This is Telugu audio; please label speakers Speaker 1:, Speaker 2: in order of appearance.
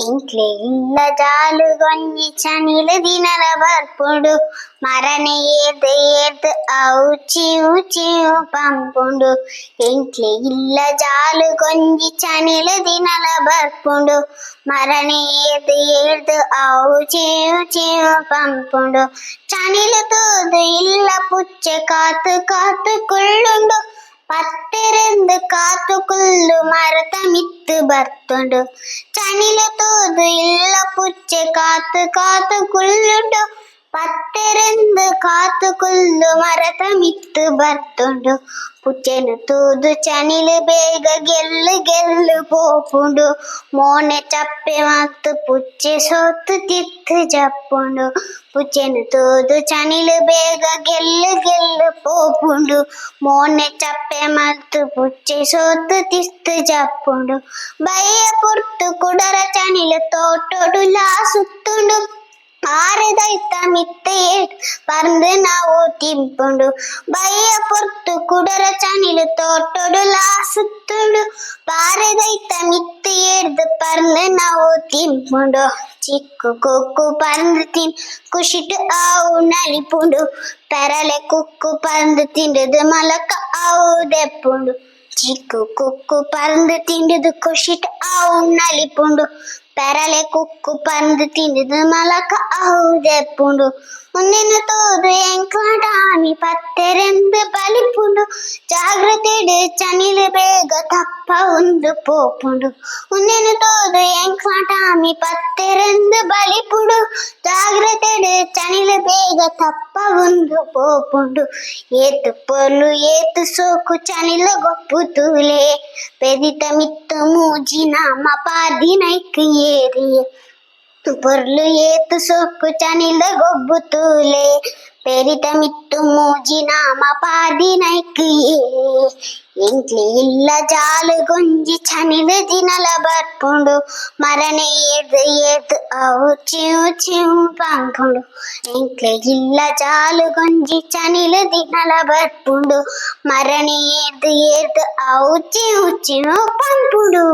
Speaker 1: ಇಂಟ್ಲಿಂದ ಜಾಲುಗೊಂಜಿ ಚನಿಲದಿ ದಿನಲ ಬರ್ಪುಡು మరణి ఏది ఏది ఔచి ఊచి పంపుడు. ఇంట్లో ఇల్ల జాలు కొంజి చనిలు దినల బర్పుడు మరణి ఏది ఏది ఔచి ఊచి పంపుడు. చనిలు తోదు ఇల్ల పుచ్చ కాతు కాతు కుళ్ళుండు పత్తెరెందు కాతు కుళ్ళు మరత మిత్త പത്ത് ഭർത്തുണ്ടു? ചനില തോത് ഇല്ല പുച്ച കാത്ത് കാത്ത് കുള്ളുണ്ടോ ಕಾತು ಕುಲ್ಲು ಮರತ ಮಿತ್ತು ಬರ್ತುಂಡು ಪುಚ್ಚೆನು ತೂದು ಚನಿಲು ಬೇಗ ಗೆಲ್ಲು ಗೆಲ್ಲು ಪೋಪುಂಡು ಮೋನೆ ಚಪ್ಪೆ ಮತ್ತು ಪುಚ್ಚೆ ಸೋತು ತಿತ್ತು ಜಪ್ಪುಂಡು ಪುಚ್ಚೆನು ತೂದು ಚನಿಲು ಬೇಗ ಗೆಲ್ಲು ಗೆಲ್ಲು ಪೋಪುಂಡು ಮೋನೆ ಚಪ್ಪೆ ಮತ್ತು ಪುಚ್ಚೆ ಸೋತು ತಿತ್ತು ಜಪ್ಪುಂಡು ಬಯ್ಯ ಪುರ್ತು ಕುಡರ ಚನಿಲು ತೋಟೊಡು ಲಾ ಸುತ್ತುಂಡು ಆರಿದ ಮಿತ್ತೆಯೇ ಪರಂದು ನಾವು ತಿಬ್ಬುಂಡು ಬಯ್ಯ ಪೊರ್ತು ಕುಡರ ಚನಿಲು ತೋಟೊಡು ಲಾಸುತ್ತುಡು ಪಾರದೈತ ಮಿತ್ತೆ ಏಡ್ದು ಪರಂದು ನಾವು ತಿಬ್ಬುಂಡು ಚಿಕ್ಕು ಕೊಕ್ಕು ಪರಂದು ತಿನ್ ಕುಶಿಟು ಆವು ನಲಿಪುಂಡು ಪೆರಲೆ ಕುಕ್ಕು ಪರಂದು ತಿಂಡದು ಮಲಕ ಆವು ದೆಪ್ಪುಂಡು చిక్కు కుక్కు పందు తిండిదు కుషిట్ అవు నలిపుండు పెరలే కుక్కు పందు తిండిదు మలక అవు దెప్పుండు ఉన్నెను తోదు ఎంకాడాని పత్తెరెందు బలిపుండు జాగ్రత్తడు చనిలు బేగ తప్ప ఉండు పోపుండు. ఉన్నెను తోదు ఎంకాడాని పత్తెరెందు బలిపుడు. జాగ్రత్త ಕಿವಿಗ ತಪ್ಪ ಒಂದು ಪೋಪುಂಡು ಏತು ಪೊಲು ಏತು ಸೋಕು ಚನಿಲ ಗೊಪ್ಪು ತೂಲೆ ಪೆದಿತ ಮಿತ್ತು ಮೂಜಿನ ಮಪಾದಿನೈಕ್ ಏರಿಯ నైక్ ఏరి పొర్లు ఏతు సొక్కు చనిల గొబ్బుతూలే పెరిత మిత్తు మూజిన మపాది నైక్. ఇంట్లి ఇల్ల జాలు గుంజి చనిల దినల బర్పుండు. మరణ ఏదు ఏదు అవు చివు చివు పంపుడు ఇంట్లి ఇల్ల జాలు గుంజి చనిల దినల బర్పుండు. మరణ ఏదు ఏదు అవు చివు చివు పంపుడు